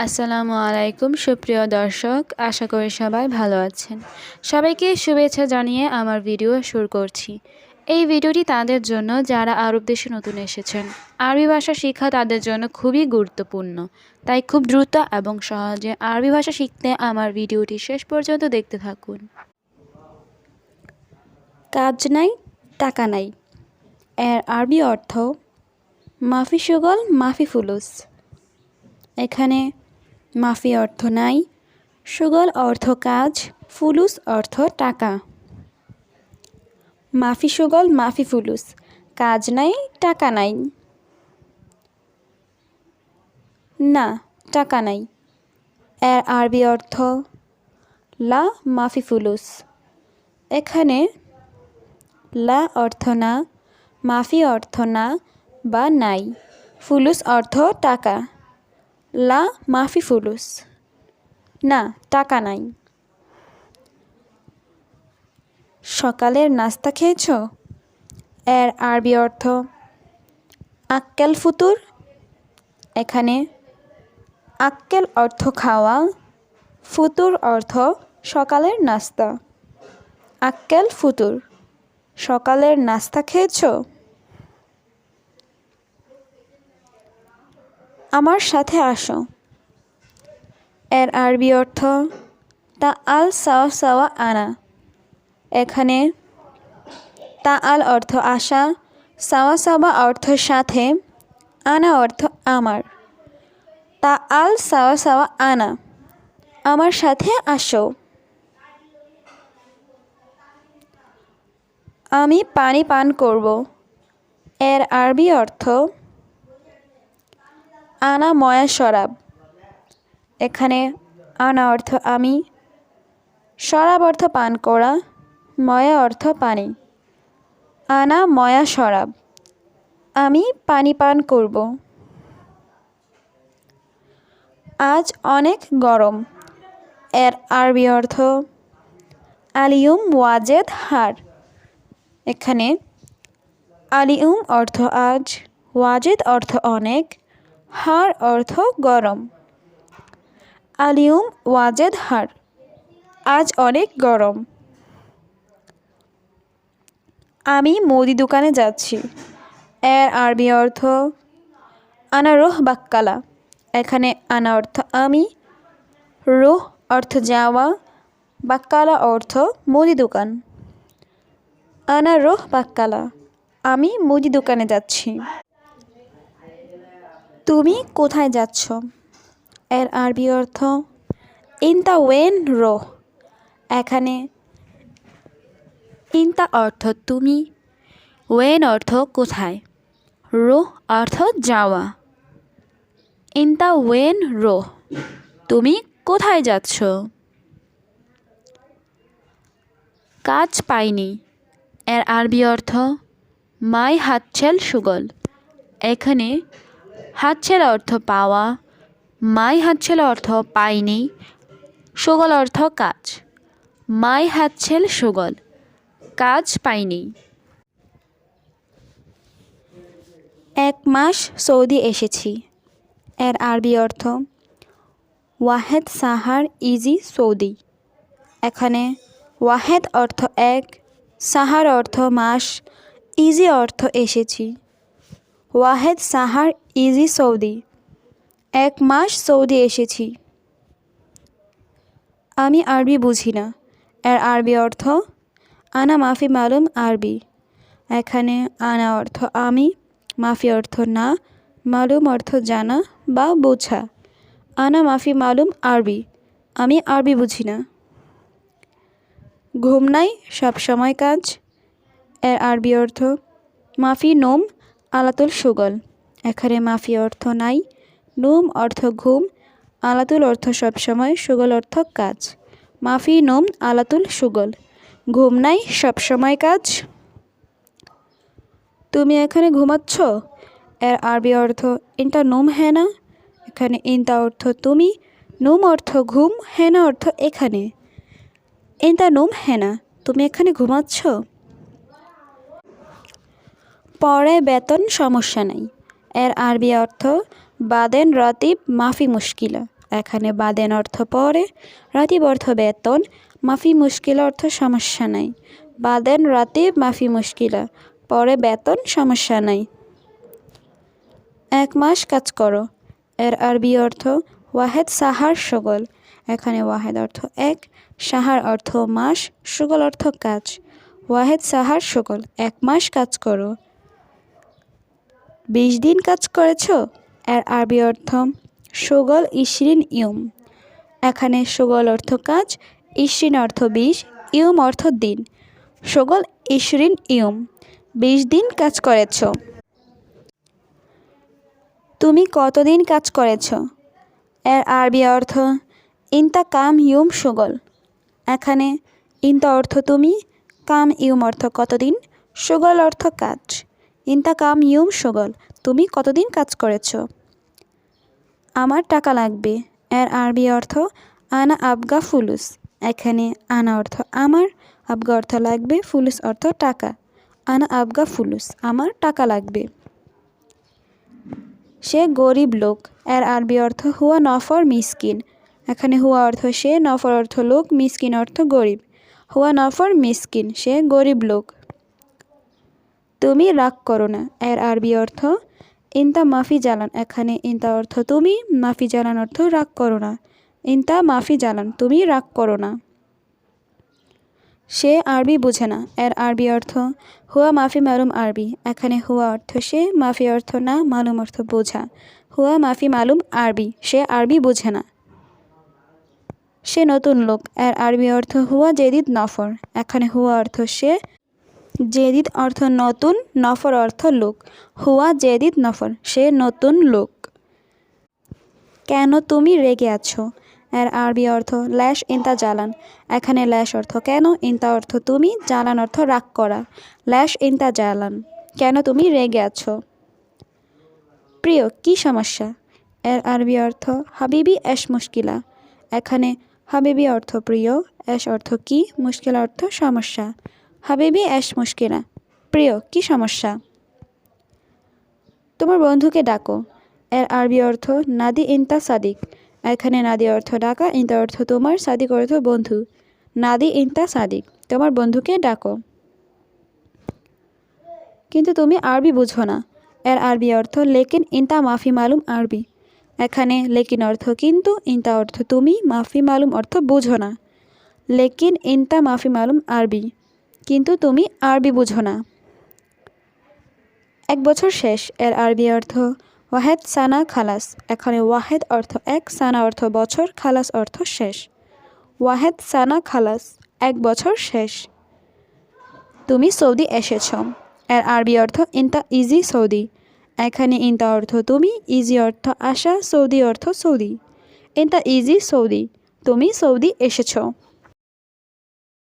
আসসালামু আলাইকুম, সুপ্রিয় দর্শক। আশা করি সবাই ভালো আছেন। সবাইকে শুভেচ্ছা জানিয়ে আমার ভিডিও শুরু করছি। এই ভিডিওটি তাদের জন্য, যারা আরব দেশে নতুন এসেছেন, আরবি ভাষা শেখা তাদের জন্য খুবই গুরুত্বপূর্ণ। তাই খুব দ্রুত এবং সহজে আরবি ভাষা শিখতে আমার ভিডিওটি শেষ পর্যন্ত দেখতে থাকুন। কাজ নাই, টাকা নাই। এর আরবি অর্থ, মাফি সুগল, মাফি ফুলুস। এখানে মাফি অর্থ নাই, সুগল অর্থ কাজ, ফুলুস অর্থ টাকা। মাফি সুগল, মাফি ফুলুস, কাজ নাই, টাকা নাই। না, টাকা নাই। এর আরবি অর্থ, লা মাফি ফুলুস। এখানে লা অর্থ না, মাফি অর্থ না বা নাই, ফুলুস অর্থ টাকা। লা মাফি ফুলুস। না, টাকা নাই। সকালের নাস্তা খেয়েছ? এর আরবি অর্থ, আক্কেল ফুতুর। এখানে, আক্কেল অর্থ খাওয়া, ফুতুর অর্থ সকালের নাস্তা। আক্কেল ফুতুর, সকালের নাস্তা খেয়েছো? আমার সাথে আসো। এর আরবি অর্থ, তা আল সাওয়া সাওয়া আনা। এখানে, তা আল অর্থ আসা সাওয়া সাওয়া অর্থ সাথে, আনা অর্থ আমার। তা আল সাওয়া সাওয়া আনা, আমার সাথে আসো। আমি পানি পান করব। এর আরবি অর্থ আনা ময়া শরাব। এখানে আনা অর্থ আমি, শরাব অর্থ পান করা, ময়া অর্থ পানি। আনা ময়া শরাব, আমি পানি পান করব। আজ অনেক গরম, এর আরবি অর্থ আলিউম ওয়াজেদ হার। এখানে আলিউম অর্থ আজ, ওয়াজেদ অর্থ অনেক হার অর্থ গরম। আলিউম ওয়াজেদ হার, আজ অনেক গরম। আমি মুদি দোকানে যাচ্ছি। এর আরবি অর্থ, আনা রোহ বাক্কালা। এখানে আনা অর্থ আমি, রোহ অর্থ যাওয়া, বাক্কালা অর্থ মুদি দোকান। আনা রোহ বাক্কালা, আমি মুদি দোকানে যাচ্ছি। তুমি কোথায় যাচ্ছ? এর আরবি অর্থ ইনতা ওয়েন রো এখানে ইন ইনতা অর্থ তুমি ওয়েন অর্থ কোথায়? রো অর্থ যাওয়া। ইনতা ওয়েন রো তুমি কোথায় যাচ্ছ? কাজ পাইনি। এর আরবি অর্থ, মাই হাতছেল সুগল। এখানে হাতছেল অর্থ পাওয়া, মাই হাতছেল অর্থ পাইনি, সুগল অর্থ কাজ। মাই হাতছেল সুগল, কাজ পাইনি। এক মাস সৌদি এসেছি। এর আরবি অর্থ, ওয়াহেদ সাহার ইজি সৌদি। এখানে ওয়াহেদ অর্থ এক, সাহার অর্থ মাস, ইজি অর্থ এসেছি। ওয়াহেদ সাহার ইজি সৌদি। এক মাস সৌদি এসেছি। আমি আরবি বুঝি না। এর আরবি অর্থ, আনা মাফি মালুম আরবি। এখানে আনা অর্থ আমি, মাফি অর্থ না, মালুম অর্থ জানা বা বোঝা। আনা মাফি মালুম আরবি। আমি আরবি বুঝি না। ঘুম নাই সব সময় কাজ। এর আরবি অর্থ, মাফি নোম আলাতুল সুগল। এখানে মাফি অর্থ নাই, নোম অর্থ ঘুম, আলাতুল অর্থ সবসময় সুগল অর্থ কাজ। মাফি নোম, আলাতুল সুগল। ঘুম নাই, সবসময় কাজ। তুমি এখানে ঘুমাচ্ছ? এর আরবি অর্থ ইনটা নোম হ্যাঁ এখানে ইনতা অর্থ তুমি, নোম অর্থ ঘুম, হেনা অর্থ এখানে। ইনতা নোম হেনা তুমি এখানে ঘুমাচ্ছ? পরে বেতন সমস্যা নাই। এর আরবি অর্থ, বাদেন রতিব মাফি মুশকিলা। এখানে বাদেন অর্থ পরে, রাতিব অর্থ বেতন, মাফি মুশকিল অর্থ সমস্যা নাই। বাদেন রাতিব মাফি মুশকিলা, পরে বেতন সমস্যা নাই। এক মাস কাজ করো। এর আরবি অর্থ, ওয়াহেদ সাহার সগল। এখানে ওয়াহেদ অর্থ এক, সাহার অর্থ মাস, সুগল অর্থ কাজ। ওয়াহেদ সাহার সগল, এক মাস কাজ করো। বিশ দিন কাজ করেছ? এর আরবি অর্থ, সুগল ইশরিন ইউম। এখানে সুগল অর্থ কাজ, ইশরিন অর্থ বিশ, ইউম অর্থ দিন। সুগল ইশরিন ইউম, বিশ দিন কাজ করেছ। তুমি কতদিন কাজ করেছ? এর আরবি অর্থ, ইনতা কাম ইউম সুগল। এখানে ইনতা অর্থ তুমি, কাম ইউম অর্থ কতদিন? সুগল অর্থ কাজ। ইনতা কাম ইউম সুগল, তুমি কতদিন কাজ করেছ? আমার টাকা লাগবে। এর আরবি অর্থ, আনা আবগা ফুলুস। এখানে আনা অর্থ, আমার। আবগা অর্থ লাগবে, ফুলুস অর্থ টাকা। আনা আবগা ফুলুস, আমার টাকা লাগবে। সে গরিব লোক। এর আরবি অর্থ, হুয়া নফর মিসকিন। এখানে হুয়া অর্থ সে, নফর অর্থ লোক, মিসকিন অর্থ গরিব। হুয়া নফর মিসকিন, সে গরিব লোক। তুমি রাগ করো না। এর আরবি অর্থ, ইনতা মাফি জ্বালান এখানে ইনতা অর্থ, তুমি মাফি জ্বালান অর্থ, রাগ করো না। ইনতা মাফি জ্বালান তুমি রাগ করো না। সে আরবি বুঝে না। এর আরবি অর্থ, হুয়া মাফি মালুম আরবি। এখানে হুয়া অর্থ, সে মাফি অর্থ না, মালুম অর্থ বোঝা। হুয়া মাফি মালুম আরবি। সে আরবি বুঝে না। সে নতুন লোক। এর আরবি অর্থ, হুয়া জেদিদ নফর। এখানে হুয়া অর্থ, সে জেদিদ অর্থ নতুন, নফর অর্থ লোক। হুয়া জেদিদ নফর, সে নতুন লোক। কেন তুমি রেগে আছো? এর আরবি অর্থ ল্যাশ, ইন্তা জ্বালান এখানে ল্যাশ অর্থ কেন? ইন্তা অর্থ তুমি জ্বালান অর্থ রাগ করা। ল্যাশ, ইন্তা জ্বালান কেন তুমি রেগে আছো? প্রিয়, কি সমস্যা? এর আরবি অর্থ হাবিবি এশ মুশকিলা। এখানে হাবিবি অর্থ প্রিয় এশ অর্থ কি? মুশকিল অর্থ সমস্যা। হাবিবি এশ মুশকিলা। প্রিয়, কি সমস্যা? তোমার বন্ধুকে ডাকো। এর আরবি অর্থ, নাদি ইন্তা সাদিক। এখানে নাদি অর্থ, ডাকা। ইন্তা অর্থ, তোমার সাদিক অর্থ, বন্ধু। নাদি ইন্তা সাদিক, তোমার বন্ধুকে ডাকো। কিন্তু তুমি আরবি বুঝো না। এর আরবি অর্থ, লেকিন ইন্তা মাফি মালুম আরবি। এখানে লেকিন অর্থ, কিন্তু। ইন্তা অর্থ, তুমি মাফি মালুম অর্থ, বুঝো না। লেকিন ইন্তা মাফি মালুম আরবি। কিন্তু তুমি আরবি বুঝো না। এক বছর শেষ, এর আরবি অর্থ ওয়াহেদ সানা খালাস। এখানে ওয়াহেদ অর্থ এক, সানা অর্থ বছর, খালাস অর্থ শেষ। ওয়াহেদ সানা খালাস, এক বছর শেষ। তুমি সৌদি এসেছ। এর আরবি অর্থ ইনতা ইজি সৌদি। এখানে ইনতা অর্থ তুমি, ইজি অর্থ আশা, সৌদি অর্থ সৌদি। ইনতা ইজি সৌদি, তুমি সৌদি এসেছ।